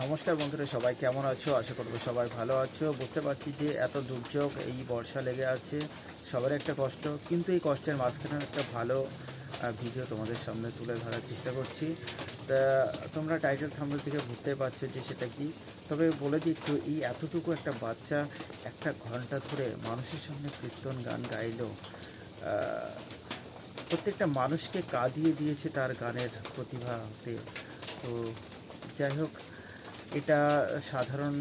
নমস্কার বন্ধুরা, সবাই কেমন আছো? আশা করব সবাই ভালো আছো। বুঝতে পারছি যে এত দুর্যোগ, এই বর্ষা লেগে আছে সবার একটা কষ্ট। কিন্তু এই কষ্টের মাঝখানে একটা ভালো ভিডিও তোমাদের সামনে তুলে ধরার চেষ্টা করছি। তা তোমরা টাইটেল থাম্বল থেকে বুঝতেই পারছ যে সেটা কি। তবে বলে দিই একটু, এই এতটুকু একটা বাচ্চা একটা ঘণ্টা ধরে মানুষের সামনে কীর্তন গান গাইলো প্রত্যেকটা মানুষকে কাঁদিয়ে দিয়েছে তার গানের প্রতিভাতে। তো যাই হোক এটা সাধারণ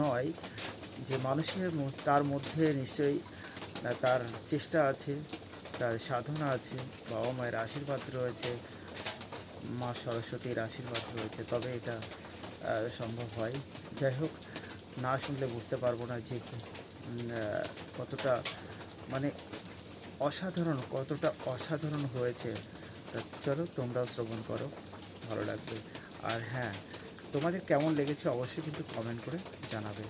নয় যে মানুষের তার মধ্যে নিশ্চয়ই তার চেষ্টা আছে, তার সাধনা আছে, বাবা মায়ের আশীর্বাদ রয়েছে, মা সরস্বতীর আশীর্বাদ রয়েছে, তবে এটা সম্ভব হয়। যাই হোক, না শুনলে বুঝতে পারব না যে কতটা মানে অসাধারণ, কতটা অসাধারণ হয়েছে। চলো তোমরাও শ্রবণ করো, ভালো লাগবে। আর হ্যাঁ তোমাদের কেমন লেগেছে অবশ্যই কিন্তু কমেন্ট করে জানাবে।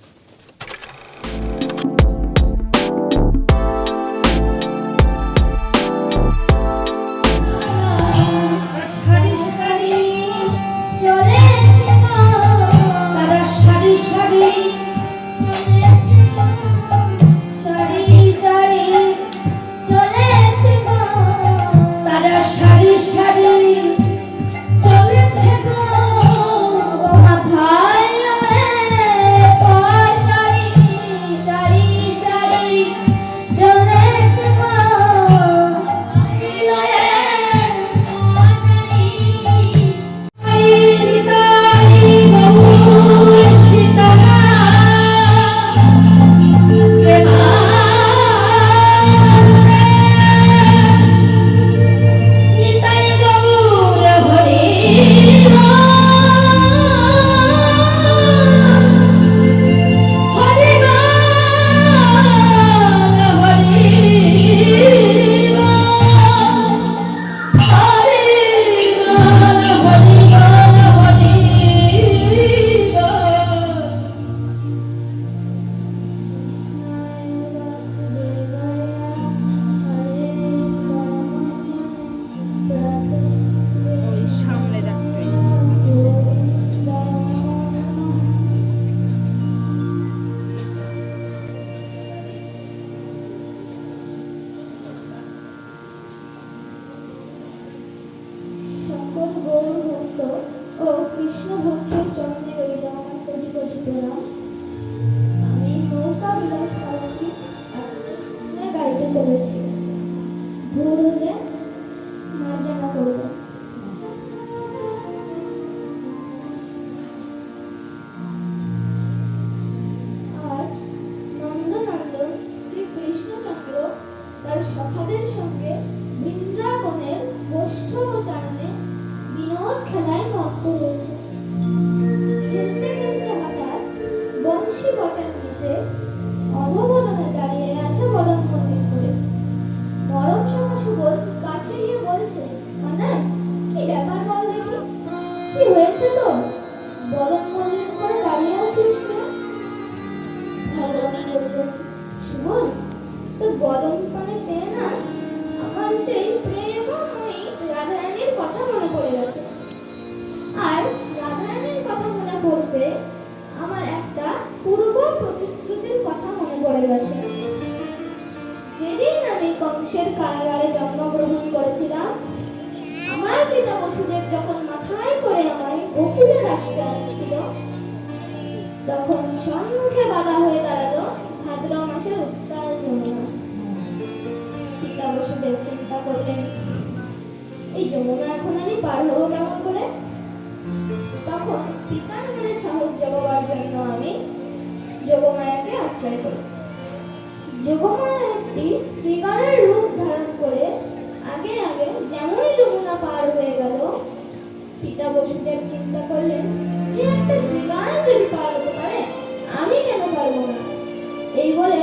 কৃষ্ণ ভক্তের চরণে রইল আমার কোটি কোটি প্রণাম। আমি নৌকা বিলাস কংসের কারাগারে জন্মগ্রহণ করেছিলাম, আমার পিতা বসুদেব যখন মাথায় করে আমায় গোকুলে রাখতে আসছিল, তখন সম্মুখে বাধা হয়ে দাঁড়াল ভাদ্র মাসের উত্তাল যমুনা পিতা বসুদেব চিন্তা করলেন, এই যমুনা এখন আমি পার হব কেমন করে? তখন পিতার মনে সাহস জোগাবার জন্য আমি যোগমায়াকে আশ্রয় করি। যোগমায়া চিন্তা করলেন যে একটা শ্রীগান যদি পার হতে পারে, আমি কেন পারব না? এই বলে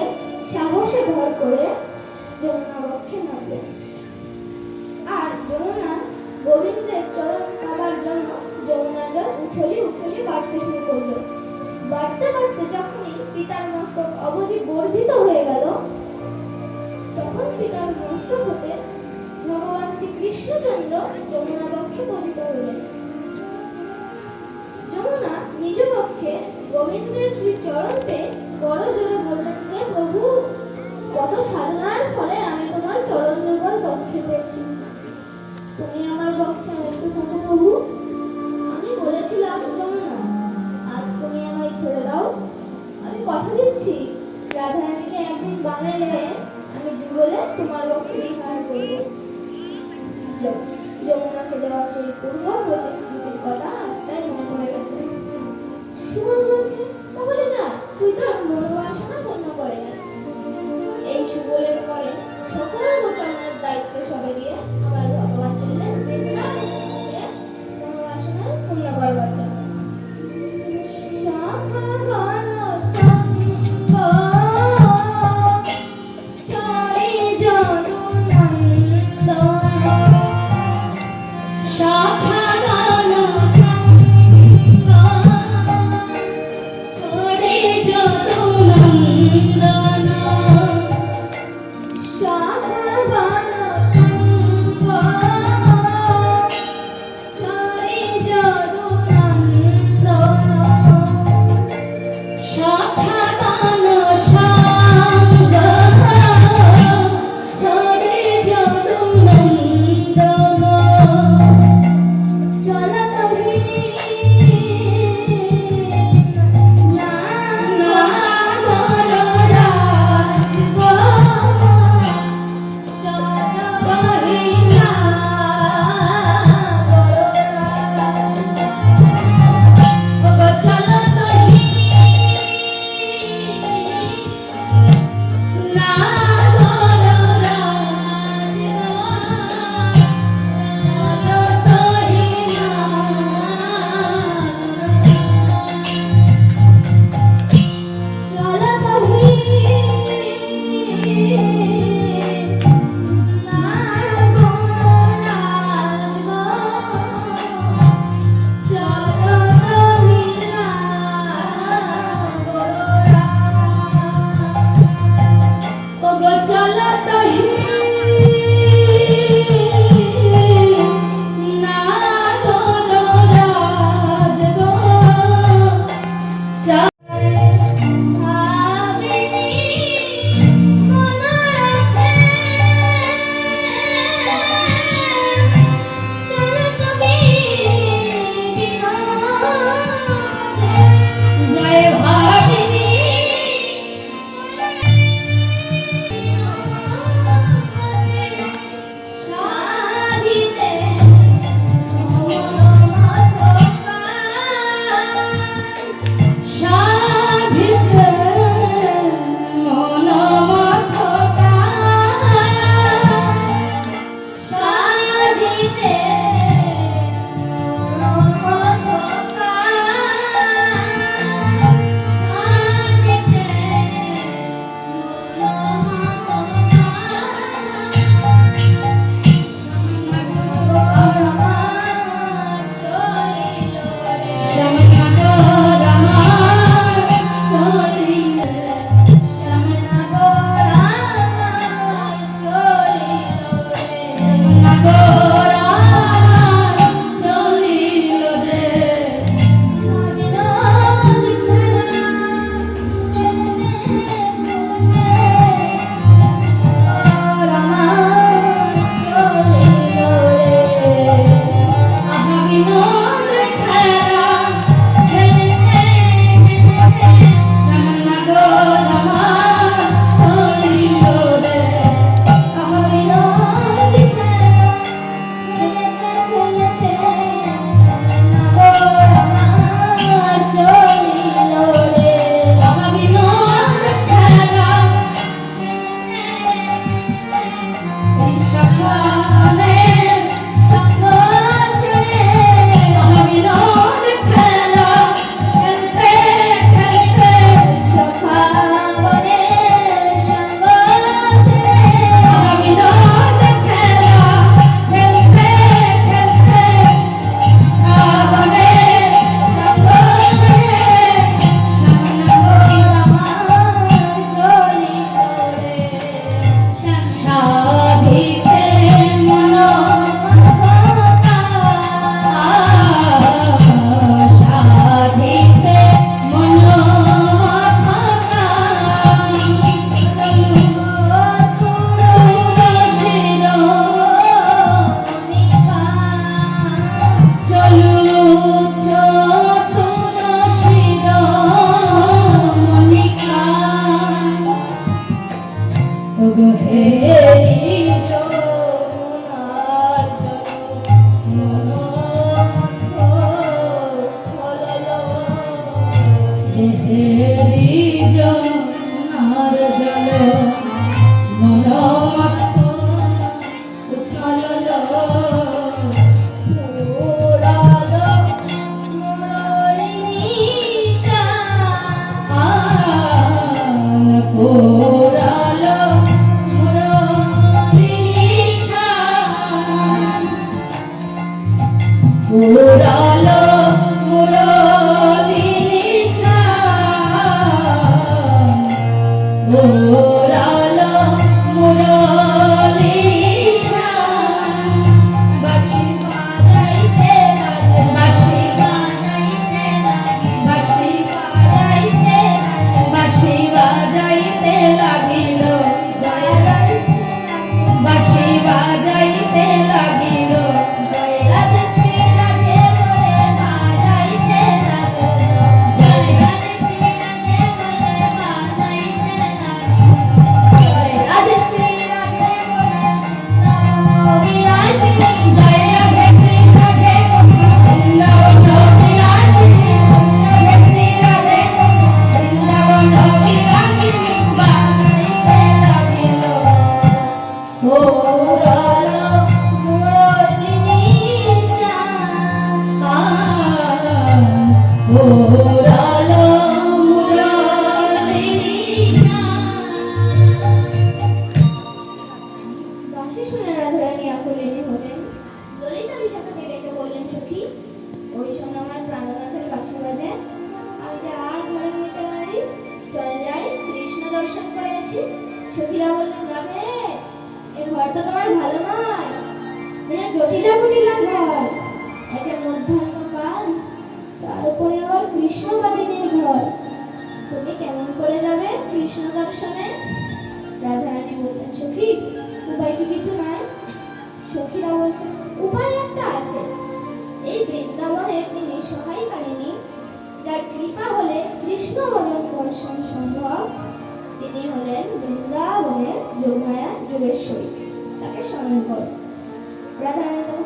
সাহসে ভর করে যমুনা বক্ষে নামলেন। আর যমুনা গোবিন্দের চরণ পাবার জন্য যমুনার উছলি উছলি বাড়তে শুরু করল। বাড়তে বাড়তে যখনই পিতার মস্তক অবধি বর্ধিত হয়ে গেল, তখন পিতার মস্তক হতে ভগবান শ্রী কৃষ্ণচন্দ্র যমুনা বক্ষে পতিত হলেন। গোবিন্দের শ্রী চরণ পেয়ে বড় জোরে বললেন, হে প্রভু, কত সাধনার ফলে আমি তোমার চরণ দুর্বল পক্ষে পেয়েছি। তুমি আমার পক্ষে আরেকটু থাকো প্রভু। আমি বলেছিলাম যমুনা আজ তুমি আমায় ছেড়ে দাও। আমি কথা দিচ্ছি, রাধারানীকে একদিন বানালে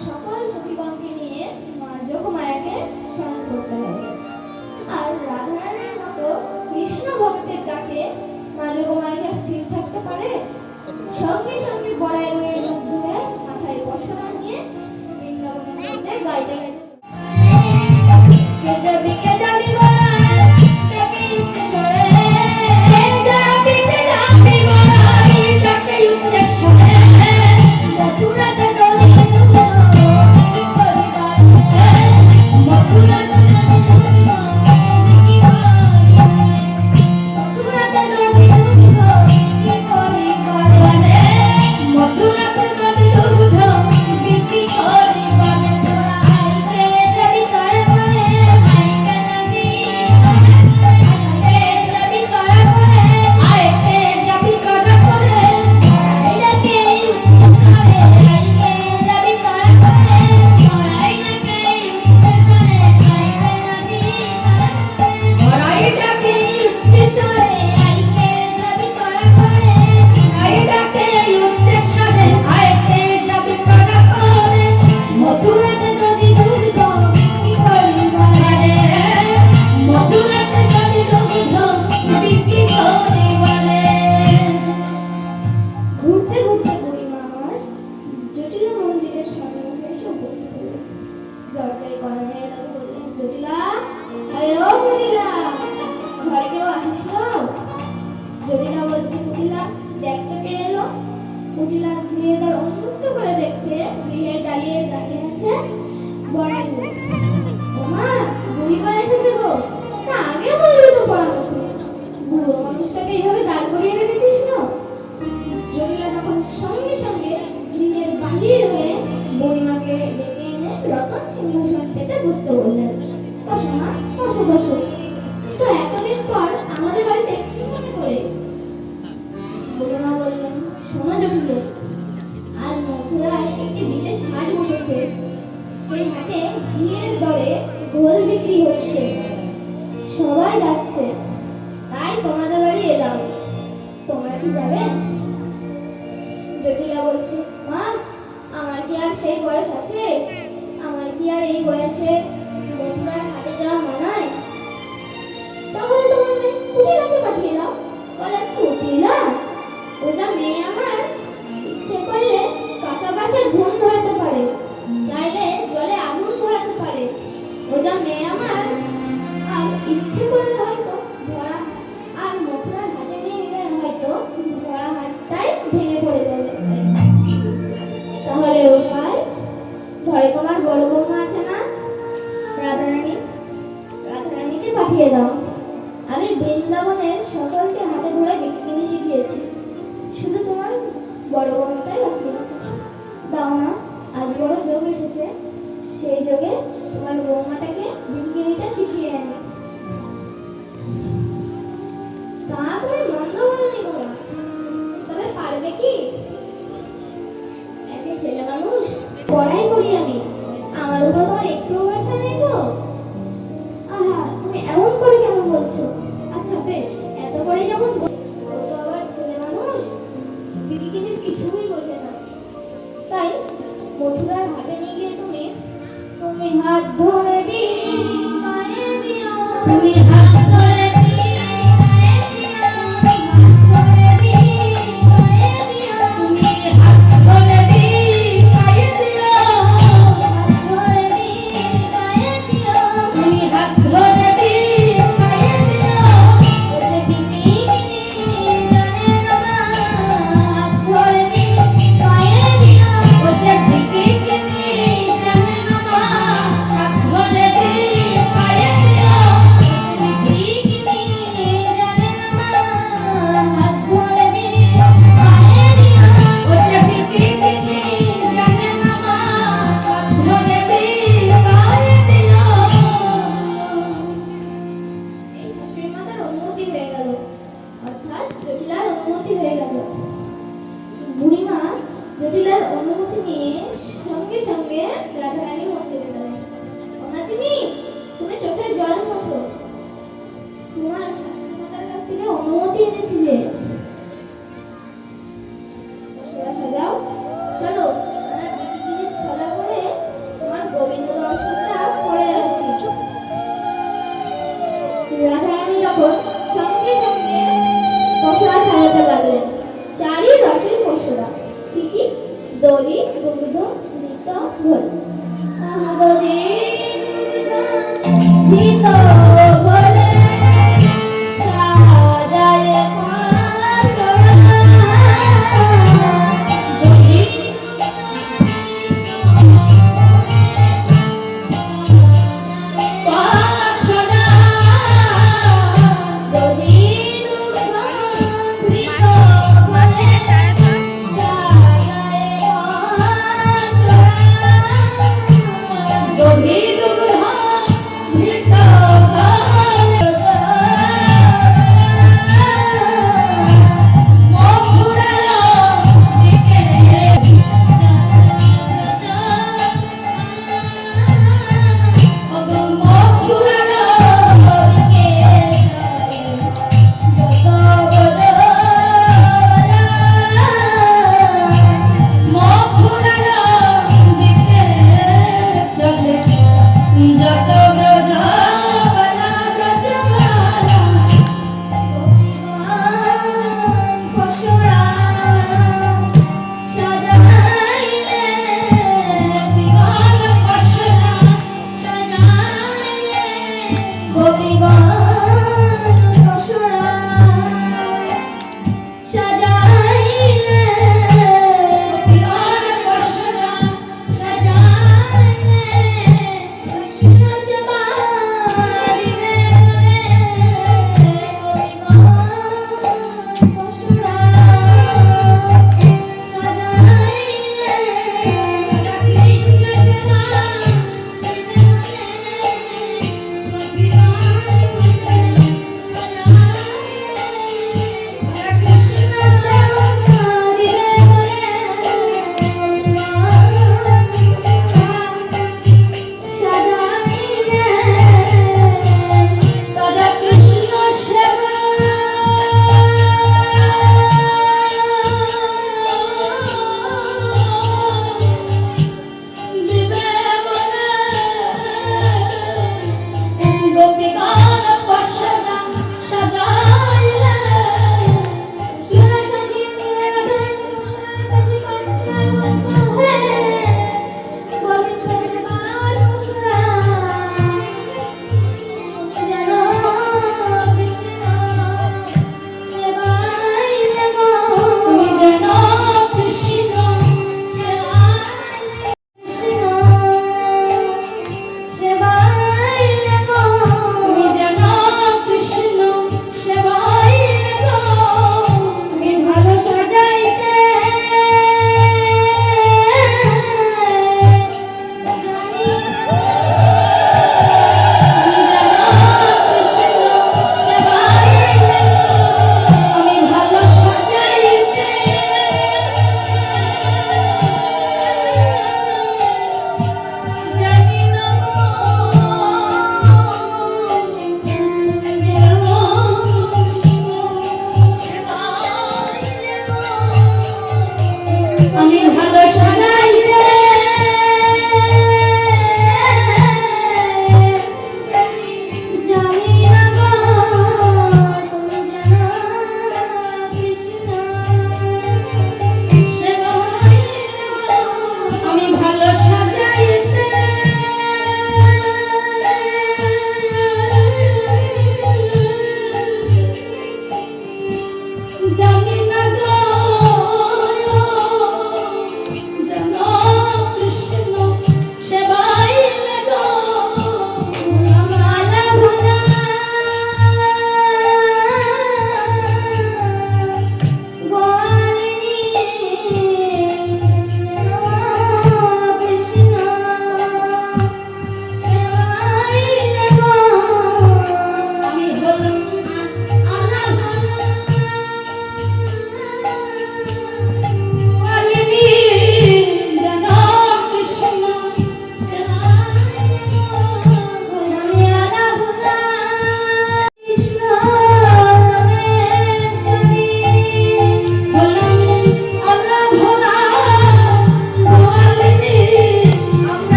সকল সখীগণকে নিয়ে করে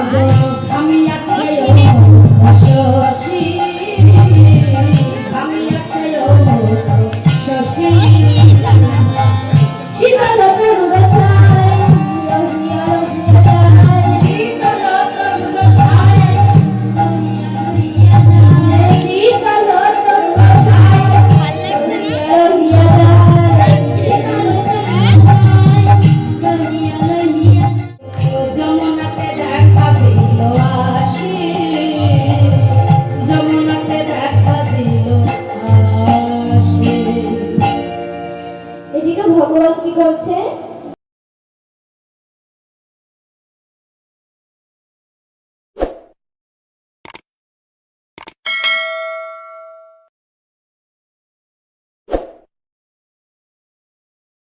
Father.